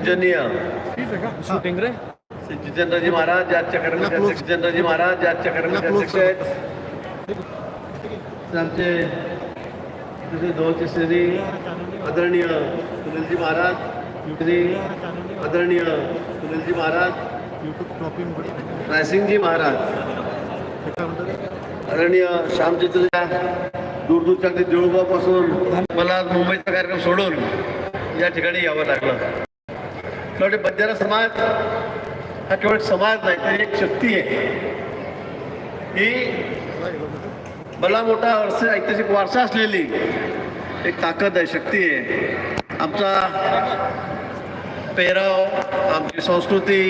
पूजनीय शूटिंग रे? जितेंद्रजी महाराज या चक्रवर्ती अध्यक्ष जितेंद्रजी महाराज या चक्रवर्ती अध्यक्ष आहेत. आमचे दोनचे श्री आदरणीय सुनीलजी महाराज श्री आदरणीय सुनीलजी महाराज रायसिंगजी महाराज आदरणीय श्यामचित्र दूरदूरच्या अगदी देऊळगावपासून मला मुंबईचा कार्यक्रम सोडून या ठिकाणी यावं लागलं. शेवटी बंजारा समाज हा केवळ समाज नाही तर एक शक्ती आहे. ही भला मोठा वर्ष ऐतिहासिक वारसा असलेली एक ताकद आहे शक्ती आहे. आमचा पेहराव आमची संस्कृती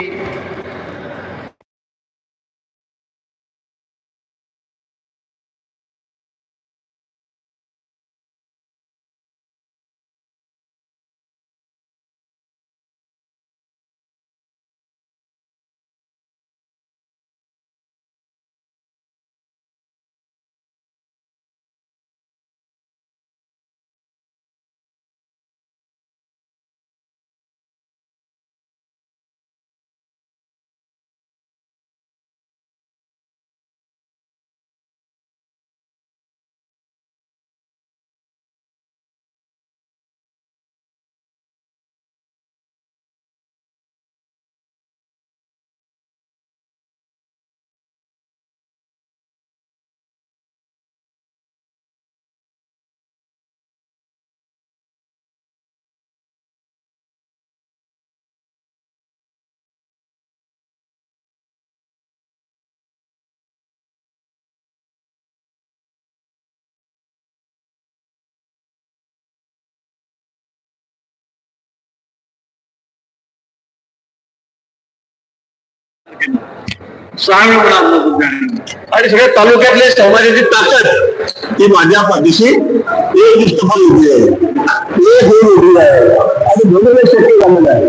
सहा वेळ आणि सगळ्या तालुक्यातले समाजाची ताकद ही माझ्या पाठीशी एक दृष्टफल उभी आहे. एक होऊन उभी आहे. आणि म्हणून शक्य झालेलं आहे.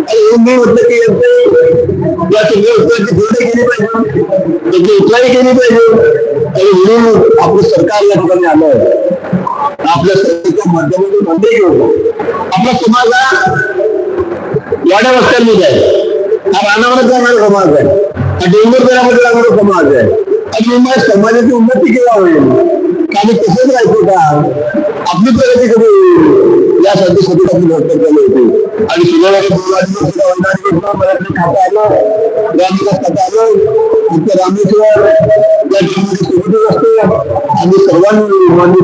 आणि मी म्हटलं की या सगळ्या उत्तराची केली पाहिजे. त्याची केली पाहिजे. आणि म्हणून आपलं सरकार या ठिकाणी आलं आपल्या सरकारच्या माध्यमातून मंदिर घेऊ आपला समाज वाड्या वस्त्यांमध्ये आहे हा रानावर जाणारा समाज आहे हा डोंगर दऱ्यामध्ये जाणारा समाज आहे आणि मग समाजाची उन्नती केव्हा होईल आणि तसंच राहायचं का आपली प्रगती कधी होईल यासाठी सतत आपली धडपड चालू होती आणि सुधाराने मराठी खातं आलं ग्रामविकास खातं आलं उत्तर रामेश्वर या ठिकाणी सुविधा असते आणि सर्वांनी मान्य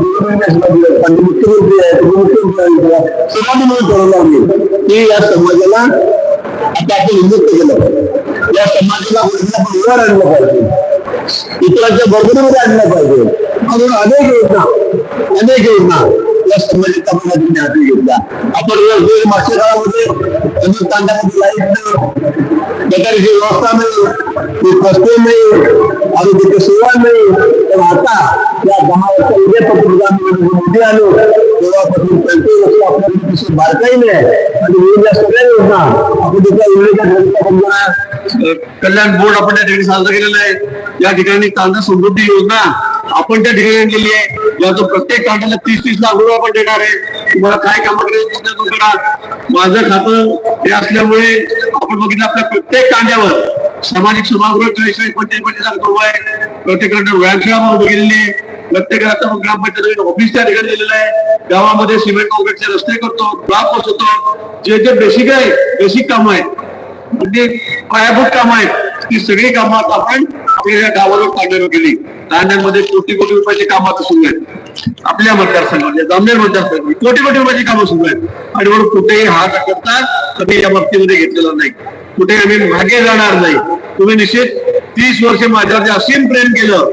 मुख्यमंत्री आहे उपमुख्यमंत्री आहे सर्वांनी मिळून ठरवलं आम्ही की या समाजाला आता आपण केलं. या समाजाला वडिलांना वर आणलं पाहिजे. इतरांच्या बरोबरीमध्ये आणलं पाहिजे. म्हणून अनेक योजना अनेक योजना आपण हाती आपण मागच्या काळामध्ये लाइट गटारीची व्यवस्था नाही रस्ते नाही आरोग्याची सेवा नाही. तर आता या दहा मोदी आलो. तेव्हापासून प्रत्येक वर्ष आपल्याला विशेष बारकाईने आणि म्हणून सगळ्या योजना आपण त्याच्या कल्याण बोर्ड आपण त्या ठिकाणी साजरा केलेला आहे. या ठिकाणी तांदा समृद्धी योजना आपण त्या ठिकाणी केली आहे. याचं प्रत्येक कांद्याला तीस तीस लाख रुपये आपण देणार आहे. तुम्हाला काय काम करा. माझं खातं हे असल्यामुळे आपण बघितलं आपल्या प्रत्येक कांद्यावर सामाजिक सभागृह पंचेचाळीस पंचवीस लाख रुपये प्रत्येकाकडे व्यायामशाळा बघितलेली प्रत्येकाला ग्रामपंचायत ऑफिस त्या ठिकाणी दिलेलं आहे. गावामध्ये सिमेंट कॉन्क्रीटचे रस्ते करतो ग्राफ बसवतो. जे जे बेसिक आहे बेसिक काम आहे म्हणजे पायाभूत काम आहेत ती सगळी कामं आपण आपल्या गावाला गावावर काढण्यावर केली. तांड्यांमध्ये कोटी कोटी रुपयाची कामं आता सुरू आहेत. आपल्या मतदारसंघामध्ये जामनेर मतदारसंघामध्ये कोटी कोटी रुपयाची कामं सुरू आहेत. आणि म्हणून कुठेही हात करता कधी या बाबतीमध्ये घेतलेला नाही. कुठे आम्ही मागे जाणार नाही. तुम्ही निश्चित तीस वर्ष माझ्यावरती असीम प्रेम केलं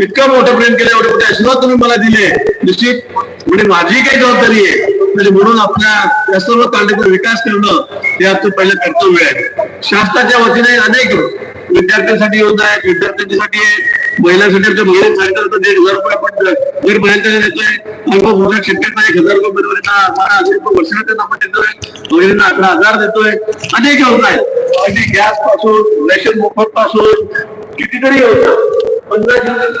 इतकं मोठं प्रेम केलं एवढे मोठे आशीर्वाद तुम्ही मला दिले. निश्चित म्हणजे माझी काही जबाबदारी आहे. म्हणजे म्हणून आपल्या या सर्व तांड्याचा विकास करणं हे आमचं पहिलं कर्तव्य आहे. शासनाच्या वतीने अनेक विद्यार्थ्यांसाठी योजना आहेत विद्यार्थ्यांसाठी आहे. महिलांसाठी आमच्या महिलांसाठी तर दीड हजार रुपये आपण दीड महिन्याच्या देतोय. अल्प एक हजार रुपये बारा हजार रुपये वर्षाला त्यांना आपण देतोय. महिलांना अकरा हजार देतोय. अनेक योजना आहेत. अगदी गॅसपासून रेशन मोफत पासून कितीतरी योजना. पंधरा जिल्ह्यात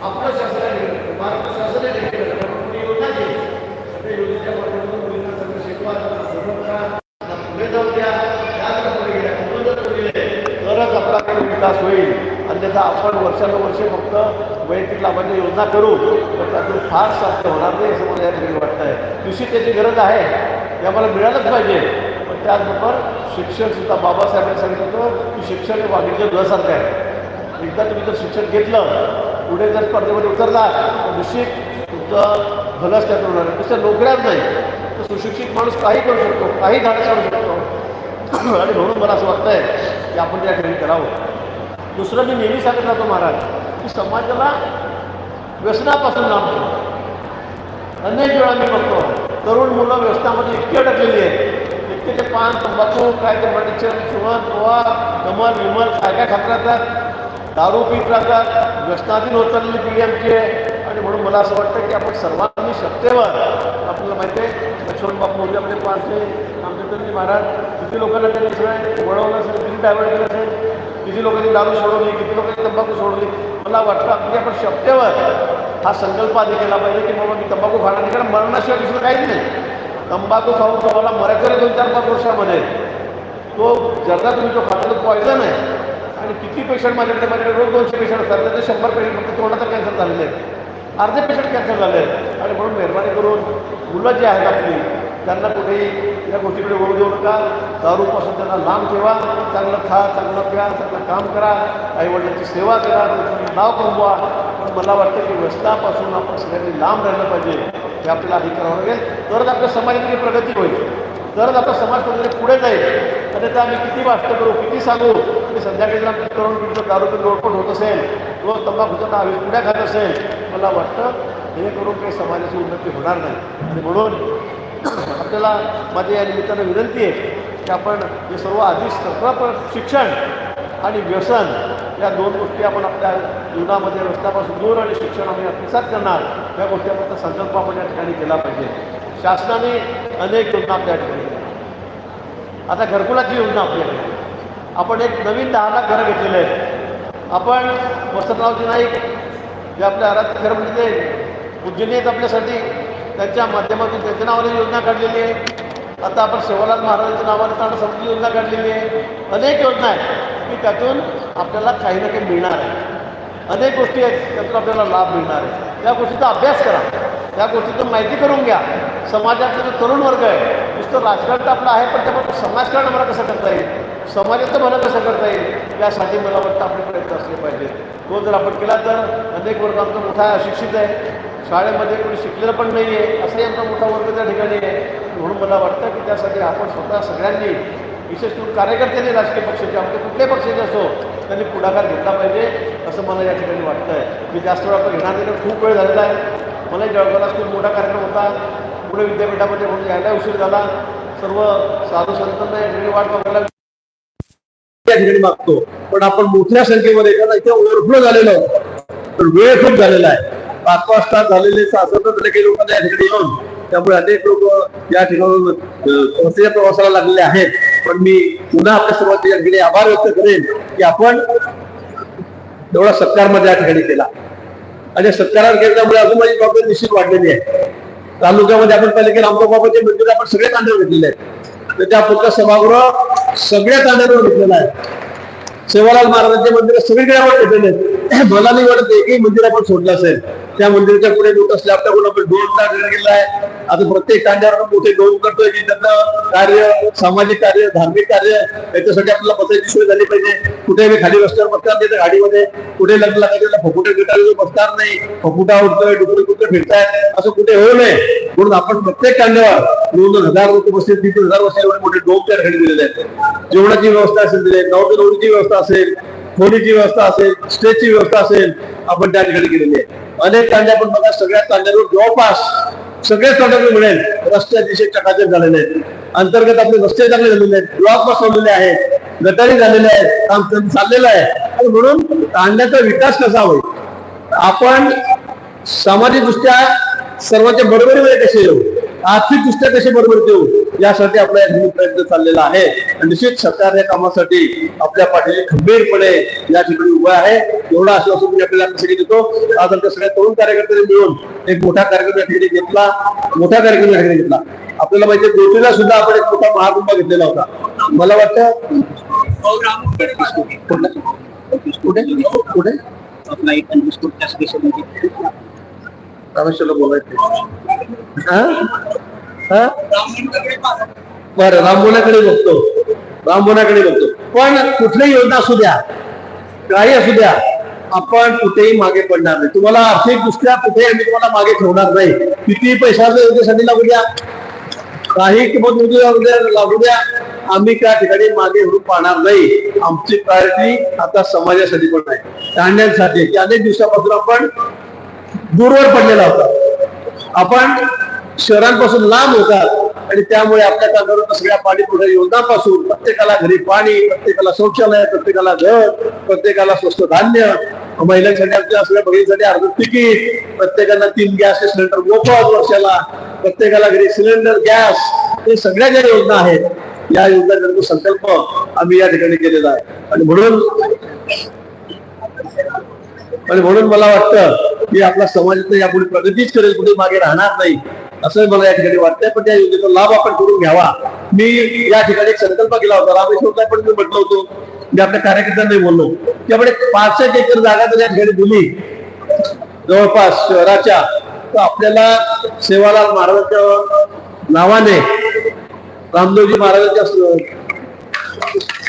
आपलं शासनाने महाराष्ट्र शासनाने योजना केली त्या योजनेच्या माध्यमातून मुलींना सगळं शिकवा त्यांना सपोर्ट करा त्यांना पुढे जाऊ द्या त्याच पुढे गेल्या कुठून जर पुढे गेले तरच आपल्याकडे विकास होईल आणि त्याचा वर्षानुवर्षे फक्त वैयक्तिक लाभांच्या योजना करू तर त्यातून फार साध्य होणार नाही असं मला या ठिकाणी वाटतं आहे निश्चित त्याची गरज आहे. हे आम्हाला मिळालंच पाहिजे. पण त्याचबरोबर शिक्षणसुद्धा बाबासाहेबांनी सांगितलं होतं की शिक्षण हे वाणिज्य दुधासारखं आहे. एकदा तुम्ही जर शिक्षण घेतलं पुढे जर स्पर्धेमध्ये उतरला तर निश्चित तुमचं भलंच त्यात होणार आहे दुसऱ्या नोकऱ्यात नाही तर सुशिक्षित माणूस काही करू शकतो काही धाडस काढू शकतो. आणि म्हणून मला असं वाटतंय की आपण त्या ठिकाणी करावं. दुसरं मी नेहमी सांगत राहतो महाराज, की समाजाला व्यसनापासून लांब ठेवा. अनेक वेळा मी बघतो, तरुण मुलं व्यसनामध्ये इतकी अडकलेली आहेत. इतके ते पान, तंबाखू, काय ते मडिक्शन पोहा कमल विमल, काय काय खात राहतात. दारू पीत राहतात. व्यसनाधीन होत चाललेली पिढी आमची आहे. आणि म्हणून मला असं वाटतं की आपण सर्वांनी शक्यवर आपल्याला माहिती आहे, लक्ष्मण बापू आपले पाचशे आंबेडकरजी महाराज, किती लोकांना त्यांनी सगळं वळवलं असेल, किती डायवर्ट केलं असेल. किती लोकांनी दारू सोडवली किती लोकांनी तंबाखू सोडली मला वाटतं अगदी आपण शक्यवर हा संकल्प आधी केला पाहिजे की बाबा मी तंबाखू खाणार नाही कारण मरणाशिवाय दुसरं काहीच नाही. तंबाखू खाऊन तुम्हाला मरायचं दोन चार पाच वर्षामध्ये. तो जरदा तुम्ही जो खातो तो पॉयझन आहे. आणि किती पेशंट माझ्याकडे माझ्याकडे रोज दोनशे पेशंट असतात त्याचे शंभर पेशंट फक्त तोंडाचा कॅन्सर झालेले आहेत. अर्धे पेशंट कॅन्सर झाले आहेत. आणि म्हणून मेहरबानी करून मुलं जी आहेत आपली त्यांना कुठेही या गोष्टीकडे वळू देऊ नका. दारूपासून त्यांना लांब ठेवा. चांगलं खा चांगलं प्या चांगलं काम करा. आईवडिलांची सेवा करा. त्यांचं नाव कमवा. पण मला वाटतं की व्यस्तापासून आपण सगळ्यांनी लांब राहिलं पाहिजे हे आपल्याला आधी करावं लागेल. तरच आपल्या समाजाची प्रगती होईल. तरच आपला समाज कुठेतरी पुढे जाईल. आणि त्या आम्ही किती वाष्ट करू किती सांगू? की संध्याकाळी जर आमच्या तरुण पिढीचं दारूची लोटपट होत असेल किंवा तंबाखूचा दहावी पुढ्या खात असेल मला वाटतं हे करून काही समाजाची उन्नती होणार नाही. आणि म्हणून आपल्याला माझ्या या निमित्तानं विनंती आहे की आपण हे सर्व आधी सगळं शिक्षण आणि व्यसन या दोन गोष्टी आपण आपल्या जीवनामध्ये रस्त्यापासून दूर आणि शिक्षण आम्ही आत्मसात करणार या गोष्टी आपण संकल्प आपण या ठिकाणी केला पाहिजे. शासनाने अनेक योजना आपल्या ठिकाणी आता घरकुलाची योजना आपल्याकडे आपण एक नवीन दहा लाख घरं घेतलेले आहेत आपण वसंतरावजी नाईक जे आपल्या आराध्य घर म्हणजे ते उज्जैनी आपल्यासाठी त्यांच्या माध्यमातून त्यांच्या नावाने योजना काढलेली आहे. आता आपण शेवालाल महाराजांच्या नावाने ताण समृद्धी योजना काढलेली आहे. अनेक योजना आहेत. की त्यातून आपल्याला काही ना काही मिळणार आहे. अनेक गोष्टी आहेत त्यातून आपल्याला लाभ मिळणार आहे. त्या गोष्टीचा अभ्यास करा. त्या गोष्टीचं माहिती करून घ्या. समाजातला जो तरुण वर्ग आहे नुसतं राजकारण तर आपलं आहे पण त्यामध्ये समाजकारण मला कसं करता येईल? समाजाचं मला कसं करता येईल? यासाठी मला वाटतं आपले प्रयत्न असले पाहिजे तो जर आपण केला तर अनेक वर्ग आमचा मोठा अशिक्षित आहे. शाळेमध्ये कोणी शिकलेलं पण नाही आहे असाही आमचा मोठा वर्ग त्या ठिकाणी आहे. म्हणून मला वाटतं की त्यासाठी आपण स्वतः सगळ्यांनी विशेष करून कार्यकर्त्यांनी राजकीय पक्षाचे आमचे कुठल्याही पक्षाचे असो त्यांनी पुढाकार घेतला पाहिजे असं मला या ठिकाणी वाटतं आहे मी जास्त वेळ आपण घेणार नाही खूप वेळ झालेला आहे. मला जळगावला खूप मोठा कार्यक्रम होता. पुणे विद्यापीठामध्ये म्हणून यायला उशीर झाला. सर्व साधू संतांना या ठिकाणी वाट बघायला त्या ठिकाणी मागतो. पण आपण मोठ्या संख्येमध्ये कारण इथे ओव्हरफ्लो झालेलं तर वेळ खूप झालेला आहे. पाच झालेले सासवत काही लोकांना या ठिकाणी येऊन त्यामुळे अनेक लोक या ठिकाणी संस्थेच्या प्रवासाला लागलेले आहेत. पण मी पुन्हा आपल्या सर्वांचे या ठिकाणी आभार व्यक्त करेन की आपण एवढा सत्कारमध्ये या ठिकाणी केला. आणि सत्कारात घेतल्यामुळे अजून माझी जबाबदारी निश्चित वाढलेली आहे. तालुक्यामध्ये आपण पहिले की रामराव बाबाचे मंदिर आपण सगळे तांदूळ घेतलेले आहेत. तर त्या पुढचा सभागृह सगळ्या तांदळावर घेतलेला आहे. सेवालाल महाराजांचे मंदिर सगळीकडे आपण घेतलेले आहेत. मला नाही वाटत एकही मंदिर आपण सोडलं असेल. त्या मंदिराच्या पुढे मोठा स्लॅब टाकून आपण डोन टाकला गेला आहे. आता प्रत्येक तांड्यावर आपण मोठे डोन करतोय की त्यांना कार्य सामाजिक कार्य धार्मिक कार्य याच्यासाठी आपल्याला बसायची सोय झाली पाहिजे. कुठे खाली रस्त्यावर बसणार नाही तर गाडीमध्ये. कुठे लग्न लागायचं फकुटे भेटायला बसणार नाही. फकुटा उठतोय डुकडे कुठे फिरताय असं कुठे होऊ नये. म्हणून आपण प्रत्येक कांड्यावर दोन दोन हजार लोक बसतील तीन तीन हजार बसतील एवढे मोठे डोम त्या ठिकाणी दिलेले आहेत. जेवणाची व्यवस्था असेल दिले नऊ नवरीची व्यवस्था असेल खोलीची व्यवस्था असेल स्टेजची व्यवस्था असेल आपण त्या ठिकाणी केलेली आहे. अनेक तांड्या आपण बघा सगळ्या तांड्यावर जवळपास सगळेच तांड्यावर मिळेल. रस्ते अतिशय चकाचक झालेले आहेत. अंतर्गत आपले रस्ते चांगले झालेले आहेत. ब्लॉक बसवलेले आहेत. गटारी झालेले आहेत. काम चाललेलं आहे. आणि म्हणून तांड्याचा विकास कसा होईल? आपण सामाजिकदृष्ट्या सर्वांच्या बरोबरीमध्ये कसे येऊ? आर्थिक दृष्ट्या कसे बरोबर देऊ? यासाठी आपला या प्रयत्न चाललेला आहे. आणि निश्चित सरकार या कामासाठी आपल्या पाठीशी खंबीरपणे या ठिकाणी उभा आहे. एवढा आश्वासन मी आपल्याला सगळी देतो? आज आमच्या सगळ्या तरुण कार्यकर्त्यांनी मिळून एक मोठा कार्यक्रम या ठिकाणी घेतला. मोठा कार्यक्रम या ठिकाणी घेतला. आपल्याला माहिती आहे, ज्योतीला सुद्धा आपण एक मोठा महाकुंभ घेतलेला होता. मला वाटतं कुठे? कुठे? कुठे आपला एक बिस्कुटच्या स्पेशल रामेश्वरला बोलायचं बर रामबोनाकडे बघतो. रामबोनाकडे बघतो. पण कुठलीही योजना असू द्या काही असू द्या आपण कुठेही मागे पडणार नाही. तुम्हाला आर्थिक दृष्ट्या कुठेही आम्ही तुम्हाला मागे ठेवणार नाही. किती पैसा योजनेसाठी लागू द्या काही किंमत लागू द्या आम्ही त्या ठिकाणी मागे हडून पाहणार नाही. आमची प्रायोरिटी आता समाजासाठी पण आहे. की अनेक दिवसापासून आपण दूरवर पडलेला होता. आपण शहरांपासून लांब होतात आणि त्यामुळे आपल्या कानावर सगळ्या पाणी पुढे योजनापासून प्रत्येकाला घरी पाणी प्रत्येकाला शौचालय प्रत्येकाला घर प्रत्येकाला स्वस्त धान्य महिलांसाठी आपल्या सगळ्या बहिणीसाठी अर्ध तिकीट प्रत्येकाला तीन गॅस सिलेंडर मोफत वर्षाला प्रत्येकाला घरी सिलेंडर गॅस हे सगळ्या ज्या योजना आहेत या योजनेचा संकल्प आम्ही या ठिकाणी केलेला आहे. आणि म्हणून आणि म्हणून मला वाटतं की आपला समाजात यापुढे प्रगतीच करेल कुठे मागे राहणार नाही असं मला या ठिकाणी वाटतंय. पण त्या योजनेचा लाभ आपण करून घ्यावा. मी या ठिकाणी एक संकल्प केला होता रामेश्वरला पण मी म्हटलं होतो मी आपल्या कार्यकर्त्यांना बोललो. की आपण एक पाचशे एकर जागा जर या ठिकाणी दिली जवळपास शहराच्या तर आपल्याला सेवालाल महाराजांच्या नावाने रामदेवजी महाराजांच्या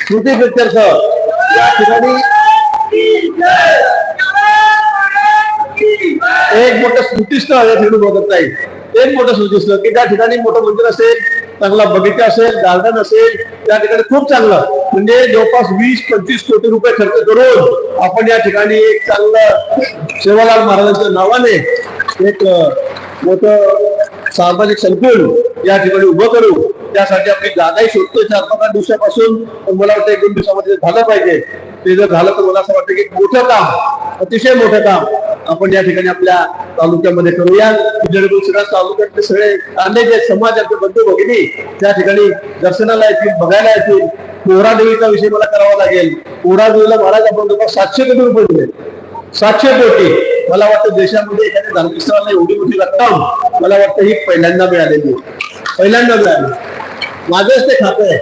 स्मृती पिक्चरच या ठिकाणी एक मोठं स्मृतिस्थळ या ठिकाणी बघत नाही. एक मोठं स्मृतिस्थळ की त्या ठिकाणी मोठं मंदिर असेल चांगला बगीचा असेल गार्डन असेल त्या ठिकाणी खूप चांगलं. म्हणजे जवळपास वीस पंचवीस कोटी रुपये खर्च करून आपण या ठिकाणी एक चांगलं सेवालाल महाराजांच्या नावाने एक मोठ मोठं सामाजिक संकुल या ठिकाणी उभं करू. त्यासाठी आपली जागाही शोधतोय चार पाच आठ दिवसापासून. पण मला वाटतं एक दोन दिवसामध्ये झालं पाहिजे. ते जर झालं तर मला असं वाटतं की मोठं काम अतिशय मोठं काम आपण या ठिकाणी आपल्या तालुक्यामध्ये करूया. जेणेकरून तालुक्यातले सगळे कांदे जे समाजाचे बंधू भगिनी त्या ठिकाणी दर्शनाला येतील बघायला येतील. पोहरा देवीचा विषय मला करावा लागेल. पोहरा देवीला महाराज आपण जवळपास सातशे कोटी रुपये दिले. सातशे कोटी. मला वाटतं देशामध्ये एखाद्या धार्मिक स्थळाला एवढी मोठी रक्कम मला वाटतं ही पहिल्यांदा मिळालेली पहिल्यांदा मिळाली. माझंच ते खातं आहे.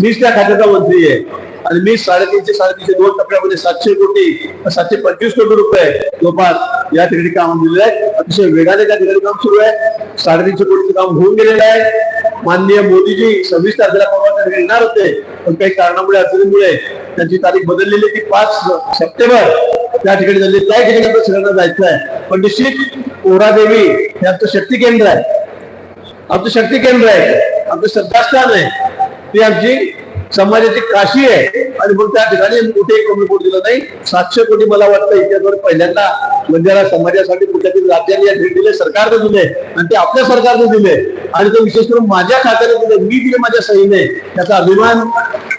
मीच त्या खात्याचा मंत्री आहे. आणि मी साडेतीनशे साडेतीनशे दोन टप्प्यामध्ये सातशे कोटी सातशे पंचवीस कोटी रुपये जवळपास या ठिकाणी काम दिलेलं आहे अतिशय वेगाने त्या ठिकाणी काम सुरू आहे. साडेतीनशे कोटीचं काम होऊन गेलेलं आहे. माननीय मोदीजी सव्वीस तारखेला परवा त्या येणार होते. पण काही कारणामुळे अडचणीमुळे त्यांची तारीख बदललेली ती पाच सप्टेंबर त्या ठिकाणी झाली. त्या ठिकाणी सगळ्यांना जायचं आहे. पण निश्चित पोहरादेवी हे आमचं शक्ती केंद्र आहे. आमचं शक्ती केंद्र आहे. आमचं श्रद्धास्थान आहे. ती आमची समाजाची काशी आहे. आणि म्हणून त्या ठिकाणी आम्ही कुठेही कमी पडू दिलं नाही. सातशे कोटी मला वाटतं इतिहासावर पहिल्यांदा म्हणजे बंजारा समाजासाठी कुठल्यातरी राज्याने या भेट दिले सरकारने दिले. आणि ते आपल्या सरकारने दिले. आणि ते विशेष करून माझ्या खात्याने दिले. मी दिले माझ्या सहीने. त्याचा अभिमान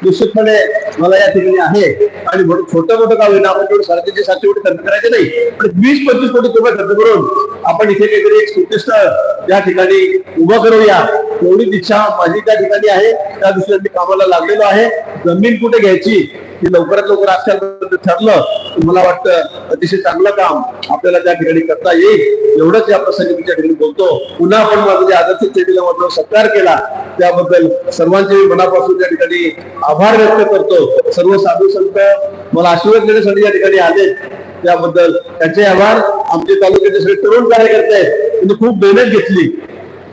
निश्चितपणे मला या ठिकाणी आहे. आणि म्हणून छोटं मोठं का होईना आपण तेवढं साडेतीनशे सातशे कोटी खर्च करायचे नाही पण वीस पंचवीस कोटी रुपये खर्च करून आपण इथे काहीतरी एक स्मृतीस्थळ या ठिकाणी उभं करूया. एवढीच इच्छा माझी त्या ठिकाणी आहे त्या दृष्टीने मी कामाला लागलेलो आहे. जमीन कुठे घ्यायची हे लवकरात लवकर आजच्या ठरलं. मला वाटतं अतिशय चांगलं काम आपल्याला त्या ठिकाणी करता येईल. एवढंच या प्रसंगी मी त्या ठिकाणी बोलतो. पुन्हा आपण माझं जे आदर्श चेटीला मात्र सत्कार केला त्याबद्दल सर्वांचे मी मनापासून त्या ठिकाणी आभार व्यक्त करतो. सर्व साधू संत मला आशीर्वाद देण्यासाठी या ठिकाणी आले. त्याबद्दल त्यांचे आभार. आमचे तालुक्याचे सगळे तरुण कार्यकर्ते आहेत त्यांनी खूप मेहनत घेतली.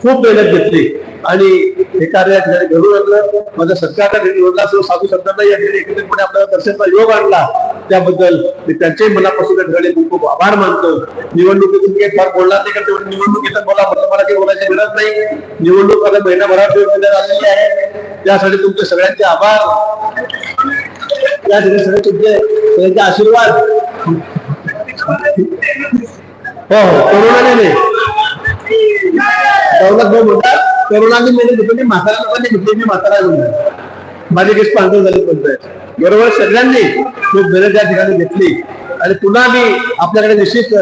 खूप मेहनत घेतली. आणि हे कार्य घडून आणलं. माझ्या सरकारला घडला सर्व साधू संतांना या ठिकाणी एकत्रितपणे आपल्याला दर्शनचा योग आणला. त्याबद्दल मी त्यांच्याही मनापासून घडले खूप खूप आभार मानतो. निवडणुकीत काही फार बोलणार नाही का? निवडणुकीत बोला म्हटलं मला काही बोलायची गरज नाही. निवडणूक आता महिनाभरात आलेली आहे. त्यासाठी तुमचे सगळ्यांचे आभार. त्यासाठी ठिकाणी सगळे तुमचे सगळ्यांचे आशीर्वाद. हो हो. नाही. दौलत भाऊ म्हणतात करोनाने मेहनत घेतली म्हातारा लोकांनी घेतली मी म्हातारा म्हणतात माझे केस पांढर झाले म्हणताय बरोबर सगळ्यांनी खूप मेहनत त्या ठिकाणी घेतली. आणि पुन्हा मी आपल्याकडे निश्चित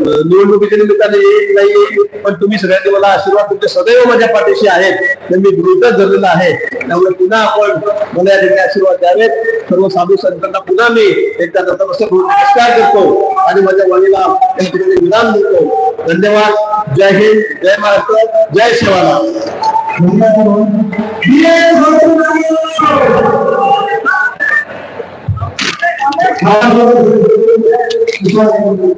निवडणुकीच्या निमित्ताने येईल नाही येईल पण तुम्ही सगळ्यांनी मला आशीर्वाद तुमचे सदैव माझ्या पाठीशी आहेत. ते मी गृहीतच धरलेला आहे. त्यामुळे पुन्हा आपण मला या ठिकाणी आशीर्वाद द्यावेत. सर्व साधू संतांना पुन्हा मी एकदा नतमस्तक होऊन नमस्कार करतो आणि माझ्या वडीला या ठिकाणी विराम देतो. धन्यवाद. जय हिंद. जय महाराष्ट्र. जय शिवाला. सर्व